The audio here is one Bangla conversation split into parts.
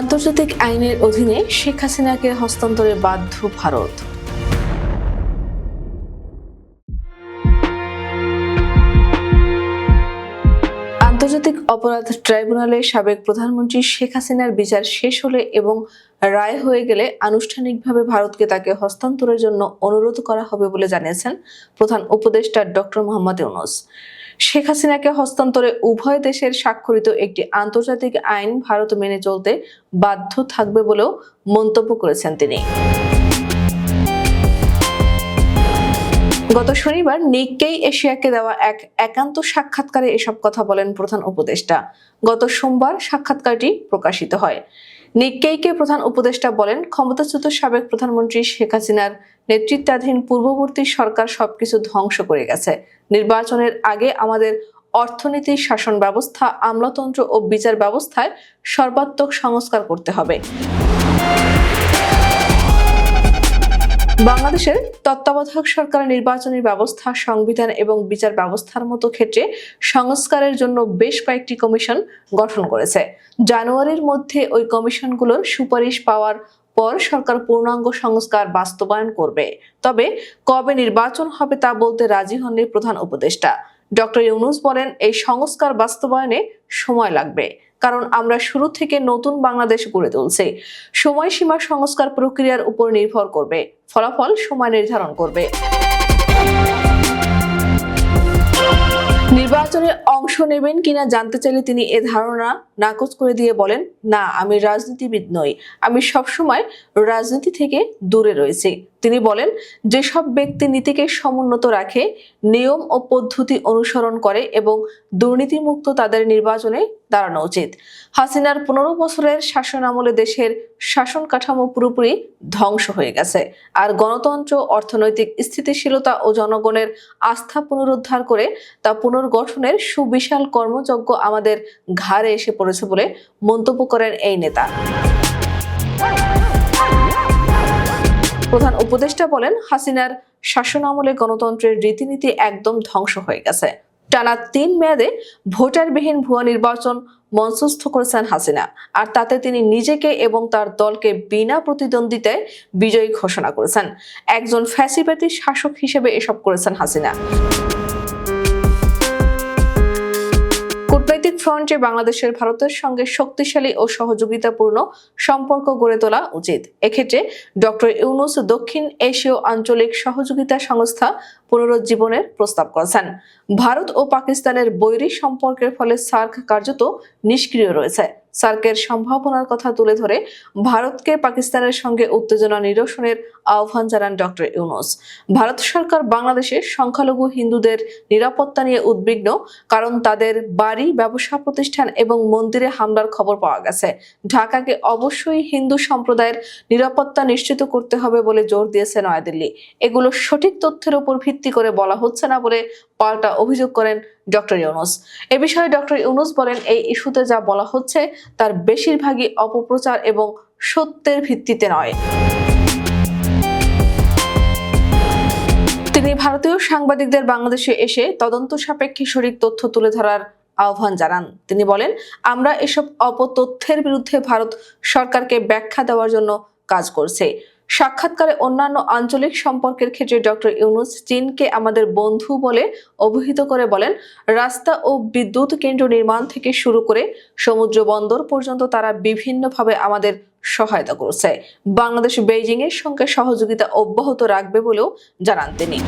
আন্তর্জাতিক আইনের অধীনে শেখ হাসিনাকে হস্তান্তরে বাধ্য ভারত। আন্তর্জাতিক অপরাধ ট্রাইব্যুনালে সাবেক প্রধানমন্ত্রী শেখ হাসিনার বিচার শেষ হলে এবং রায় হয়ে গেলে আনুষ্ঠানিকভাবে ভারতকে তাকে হস্তান্তরের জন্য অনুরোধ করা হবে বলে জানিয়েছেন প্রধান উপদেষ্টা ডক্টর মোহাম্মদ ইউনুস। শেখ হাসিনাকে হস্তান্তরে উভয় দেশের স্বাক্ষরিত একটি আন্তর্জাতিক আইন ভারত মেনে চলতে বাধ্য থাকবে বলেও মন্তব্য করেছেন তিনি। গত শনিবার নিককেই এশিয়াকে দেওয়া এক একান্ত সাক্ষাৎকারে এসব কথা বলেন প্রধান উপদেষ্টা। গত সোমবার সাক্ষাৎকারটি প্রকাশিত হয়। নিককেইকে প্রধান উপদেষ্টা বলেন, ক্ষমতাচ্যুত সাবেক প্রধানমন্ত্রী শেখ হাসিনার নেতৃত্বাধীন পূর্ববর্তী সরকার সবকিছু ধ্বংস করে গেছে। নির্বাচনের আগে আমাদের অর্থনীতি, শাসন ব্যবস্থা, আমলাতন্ত্র ও বিচার ব্যবস্থায় সর্বাত্মক সংস্কার করতে হবে। বাংলাদেশের তত্ত্বাবধায়ক সরকারের নির্বাচনী ব্যবস্থা, সংবিধান এবং বিচার ব্যবস্থার মতো ক্ষেত্রে সংস্কারের জন্য বেশ কয়েকটি কমিশন গঠন করেছে। জানুয়ারির মধ্যে ওই কমিশনগুলোর সুপারিশ পাওয়ার পর সরকার পূর্ণাঙ্গ সংস্কার বাস্তবায়ন করবে। তবে কবে নির্বাচন হবে তা বলতে রাজি হননি প্রধান উপদেষ্টা। ডক্টর ইউনুস বলেন, এই সংস্কার বাস্তবায়নে সময় লাগবে। কারণ আমরা শুরু থেকে নতুন বাংলাদেশ গড়ে তুলছি। সময়সীমা সংস্কার প্রক্রিয়ার উপর নির্ভর করবে। ফলাফল সময় নির্ধারণ করবে। নির্বাচনে অংশ নেবেন কিনা জানতে চাইলে তিনি এ ধারণা নাকচ করে দিয়ে বলেন, না, আমি রাজনীতিবিদ নই। আমি সবসময় রাজনীতি থেকে দূরে রয়েছি। তিনি বলেন, যেসব ব্যক্তি নীতিকে সমুন্নত রাখে, নিয়ম ও পদ্ধতি অনুসরণ করে এবং দুর্নীতিমুক্ত তাদের নির্বাচনে দাঁড়ানো উচিত। হাসিনার পনেরো বছরের শাসন আমলে দেশের শাসন কাঠামো পুরোপুরি ধ্বংস হয়ে গেছে। আর গণতন্ত্র, অর্থনৈতিক স্থিতিশীলতা ও জনগণের আস্থা পুনরুদ্ধার করে তা পুনর্গঠনের সুবিশাল কর্মযজ্ঞ আমাদের ঘাড়ে এসে পড়েছে বলে মন্তব্য করেন এই নেতা। প্রধান উপদেষ্টা বলেন, হাসিনার শাসন আমলে গণতন্ত্রের রীতিনীতি একদম ধ্বংস হয়ে গেছে। টানা তিন মেয়াদে ভোটারবিহীন ভুয়া নির্বাচন মঞ্চস্থ করেছেন হাসিনা। আর তাতে তিনি নিজেকে এবং তার দলকে বিনা প্রতিদ্বন্দ্বিতায় বিজয়ী ঘোষণা করেছেন। একজন ফ্যাসিবাদী শাসক হিসেবে এসব করেছেন হাসিনা। কূটনৈতিক ফ্রন্টে বাংলাদেশের ভারতের সঙ্গে শক্তিশালী ও সহযোগিতাপূর্ণ সম্পর্ক গড়ে তোলা উচিত। এক্ষেত্রে ডক্টর ইউনুস দক্ষিণ এশীয় আঞ্চলিক সহযোগিতা সংস্থা পুনরুজ্জীবনের প্রস্তাব করেছেন। ভারত ও পাকিস্তানের বৈরী সম্পর্কের ফলে সার্ক কার্যত নিষ্ক্রিয় রয়েছে। সার্কের সম্ভাবনার কথা তুলে ধরে ভারতকে পাকিস্তানের সঙ্গে উত্তেজনা নিরসনের আহ্বান জানান ডক্টর ইউনুস। ভারত সরকার বাংলাদেশে সংখ্যালঘু হিন্দুদের নিরাপত্তা নিয়ে উদ্বিগ্ন, কারণ তাদের বাড়ি, ব্যবসা প্রতিষ্ঠান এবং মন্দিরে হামলার খবর পাওয়া গেছে। ঢাকাকে অবশ্যই হিন্দু সম্প্রদায়ের নিরাপত্তা নিশ্চিত করতে হবে বলে জোর দিয়েছে নয়াদিল্লি। এগুলো সঠিক তথ্যের উপর ভিত্তি করে বলা হচ্ছে না বলে পাল্টা অভিযোগ করেন ডক্টর ইউনুস। এ বিষয়ে ডক্টর ইউনুস বলেন, এই ইস্যুতে যা বলা হচ্ছে তার বেশিরভাগই অপপ্রচার এবং সত্যের ভিত্তিতে নয়। তিনি ভারতীয় সাংবাদিকদের বাংলাদেশে এসে তদন্ত সাপেক্ষে সঠিক তথ্য তুলে ধরার আহ্বান জানান। তিনি বলেন, আমরা এসব অপতথ্যের বিরুদ্ধে ভারত সরকারকে ব্যাখ্যা দেওয়ার জন্য কাজ করছে। সাক্ষাৎকারে অন্যান্য আঞ্চলিক সম্পর্কের ক্ষেত্রে ডক্টর ইউনুস চীনকে আমাদের বন্ধু বলে অভিহিত করে বলেন, রাস্তা ও বিদ্যুৎ কেন্দ্র নির্মাণ থেকে শুরু করে সমুদ্র বন্দর পর্যন্ত তারা বিভিন্নভাবে আমাদের সহায়তা করছে। বাংলাদেশ বেইজিং এর সঙ্গে সহযোগিতা অব্যাহত রাখবে বলেও জানান তিনি।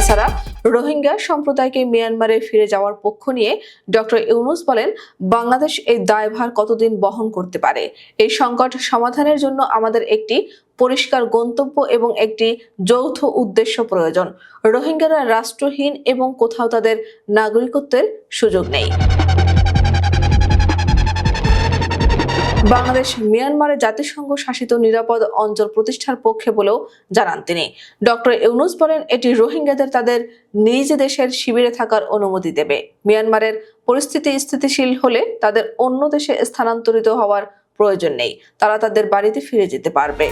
এছাড়া রোহিঙ্গা সম্প্রদায়কে মিয়ানমারে ফিরে যাওয়ার পক্ষ নিয়ে ডক্টর ইউনুস বলেন, বাংলাদেশ এই দায়ভার কতদিন বহন করতে পারে? এই সংকট সমাধানের জন্য আমাদের একটি পরিষ্কার গন্তব্য এবং একটি যৌথ উদ্দেশ্য প্রয়োজন। রোহিঙ্গারা রাষ্ট্রহীন এবং কোথাও তাদের নাগরিকত্বের সুযোগ নেই। বাংলাদেশ মিয়ানমারে জাতিসংঘ শাসিত নিরাপদ অঞ্চল প্রতিষ্ঠার পক্ষে বলেও জানান তিনি। ডক্টর ইউনুস বলেন, এটি রোহিঙ্গাদের তাদের নিজ দেশের শিবিরে থাকার অনুমতি দেবে। মিয়ানমারের পরিস্থিতি স্থিতিশীল হলে তাদের অন্য দেশে স্থানান্তরিত হওয়ার প্রয়োজন নেই। তারা তাদের বাড়িতে ফিরে যেতে পারবে।